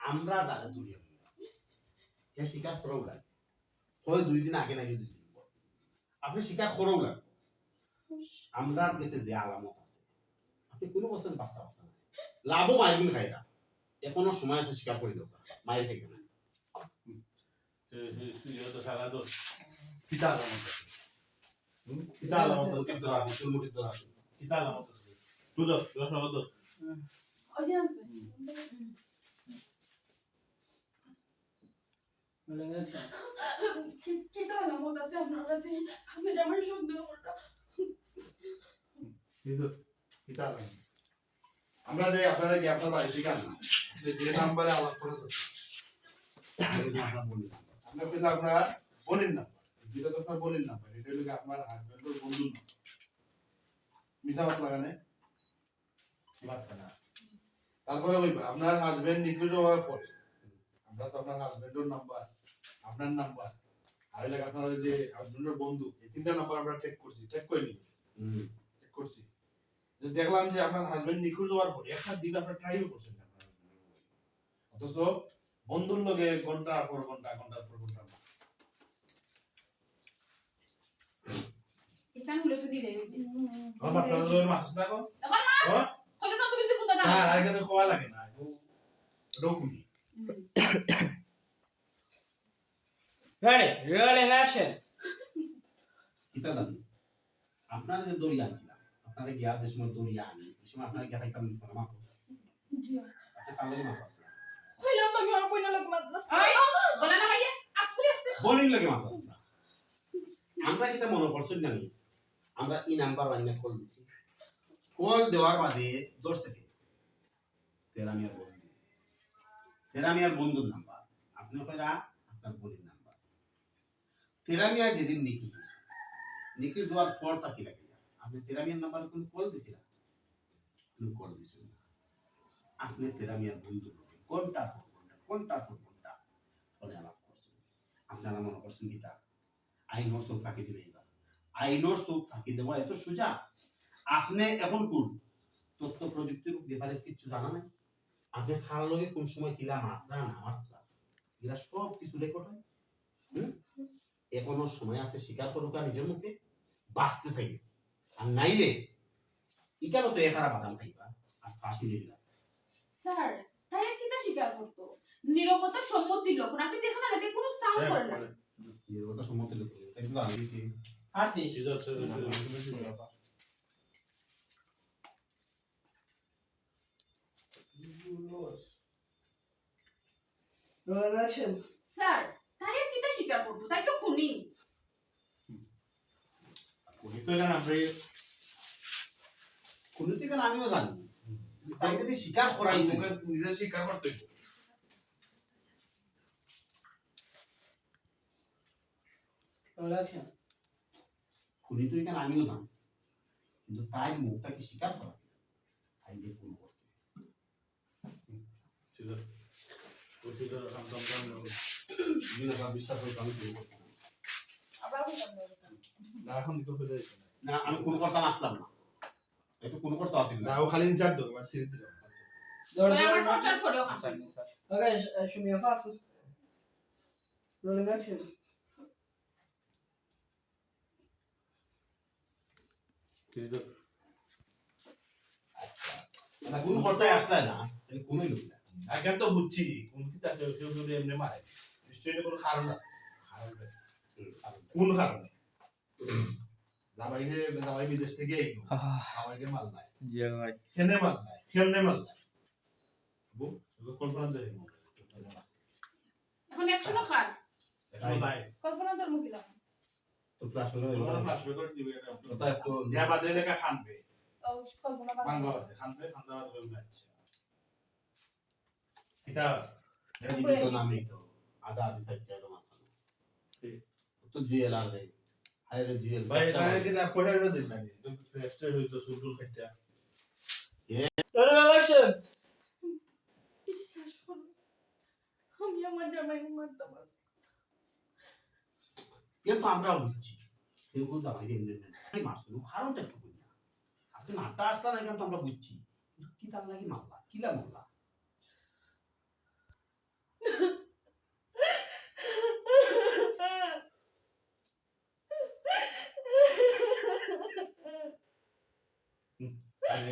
আমরা যারা দুনিয়া হে শিকার করেও লাগে। হয় দুই দিন আগে নাকি দুই দিন আপনি শিকার করেও লাগে। আমরা কাছে যে আলামত আছে। আপনি কোনো বছর বাস্তা বাস্তা না। লাভও মাইরগুন খাইরা এখনও সময় আছে শিকার করে দেওয়া মায়ের থেকে না তো সারা তো কিতা আলামত আছে। Rolling action. কিতা আলামত আছে আপনার কাছে আপনি যে আমার যে আপনারা কি আপনার বাড়ি থেকে আনলাম যে যে নাম্বারে আলাপ করে বলি না। কিন্তু আমরা বলির নাম্বার যেটা তো আপনার বলির নাম্বার এটা হলো আপনার হাজবেন্ডের বন্ধুর নাম্বার মিশা বাত লাগানে বাত না? তারপরে কইবা আপনার হাজবেন্ড নিখোঁজ হওয়ার পরে আমরা তো আপনার হাজবেন্ডের নাম্বার আপনার নাম্বার আর এলাকা আপনার যে হাজবেন্ডের বন্ধু এই তিনটা নাম্বার আমরা টেক করছি টেক করে নিই চেক করছি। যে দেখলাম যে আপনার হাজবেন্ড নিখোঁজ হওয়ার পরে একটা দিন আপনার ট্রাইও করছেন না। অথচ বন্ধুর লগে ঘণ্টার পর ঘণ্টা ঘণ্টার পর না। রে না এখন? না? তুমি কোনটা স্যার, আর লাগে না. কিতা আপনারা যে দড়ি আনছিলাম আপনারা গিয়া যে সময় দড়ি আনি ওই সময় আপনারা গিয়া না আমি আর লোক আই গলা না ভাইয়া আস্তে আস্তে। লাগে মাত্র আসলাম আমরা যেটা মনে করছেন জানি আমরা এই নাম্বার ওয়াইনে কল দিছি। কল দেওয়ার বাদে দশ সেকেন্ড তেরামিয়ার বন্ধু। তেরামিয়ার বন্ধুর নাম্বার আপনি কইরা আপনার বলির নাম্বার তেরামিয়া যেদিন নিখোঁজ হয়েছে। হওয়ার পর তাকে লাগে আপনি তেরামিয়ার নাম্বারে কোন কল দিছিলেন? কোনো কল দিছিল না। আপনি তেরামিয়ার বন্ধু কোনটা কোনটা কোনটা কোনটা? ফলে আলাপ করছেন। আপনারা মনে করছেন গীতা আইনর চোখ ফাঁকি দিবে এবার আইনর চোখ ফাঁকি দেওয়া এত সোজা? আপনি এখন কোন? তথ্য প্রযুক্তির ব্যাপারে কিছু জানা নাই? আপনি খাল লগে কোন সময় কিলা মাত্রা না মাত্রা? এরা সব কিছু রেকর্ড হয়। এখনও সময় আছে স্বীকার করুক আর নিজের মুখে বাঁচতে চাই। আর নাইলে ইকারও তো একারা বাদাম খাইবা আর ফাঁসি দিলা স্যার তাই আর কিতা স্বীকার করতো? নিরবতা সম্মতির লক্ষণ। আপনি দেখেন না এতে কোনো সাউন্ড করে না। নির্ভরতা সম্মতি লোক তাই কিন্তু আমি action. স্যার তাই আর কিতা স্বীকার করতো তাই তো খুনি খুনি তো এখানে আমরা এই- কোনো থেকে আমিও জানি তাই যদি স্বীকার করাই নিজে স্বীকার করতে হইব। খুনি তো এখানে আমিও জানি কিন্তু তাই মুখটাকে স্বীকার করা তাই যে কোন করছে সিধা। ও সিধা কাম কাম কাম কাম। বিভিন্ন সব বিশ্বাস করতে আমি কোনো করতাম না। আবার না, এখন তো ফেলে দিছে না। না আমি কোনো করতাম আসলাম না একটু কোনো করতে আসিল না, না ও খালি ইনচার্জ দেবো, বাস ছেড়ে দিলাম। মানে আমার door. টর্চার করেও Sir, sir. Okay, sh- কোনো করতে আসলে না আমি কোনোই লোক না এখন তো বুঝছি কোন কি তাকে কেউ যদি এমনি মারে নিশ্চয়ই কোনো কারণ আছে। কোন কারণে? জামাইকে জামাই বিদেশ থেকে এলো। জামাইকে মাল নাই। কেনে মাল নাই? কেমনে মাল নাই? বউ, কল্পনা দেয় এখন একশো খান। কল্পনা তোর মুখে লাগান তো ফ্লাশ করে তোমার ফ্লাশব্যাক করে দিবে এটা ওটা একটু যা বাদে লেখা খানবে। কল্পনা মাঙ্গা আছে খানবে খান্দা বাদে করে এটা এটা জীবিত নামই তো আধা আধি সাইড জায়গা মাথা তো জুয়েল আর রে জুয়েল ভাই তাহলে কি না পয়সা করে দিন নাকি? ফ্রেস্টার হইতো সুটুল খাইটা Rolling action. বিশ্বাস করো আমি আমার জামাই মারতাম কিন্তু বুঝছি। কেউ মারছিল কারণটা একটু বুঝি আপনি মারতে না কেন তো আমরা বুঝছি। কি তার লাগি মারলা কিলা মারলা আমি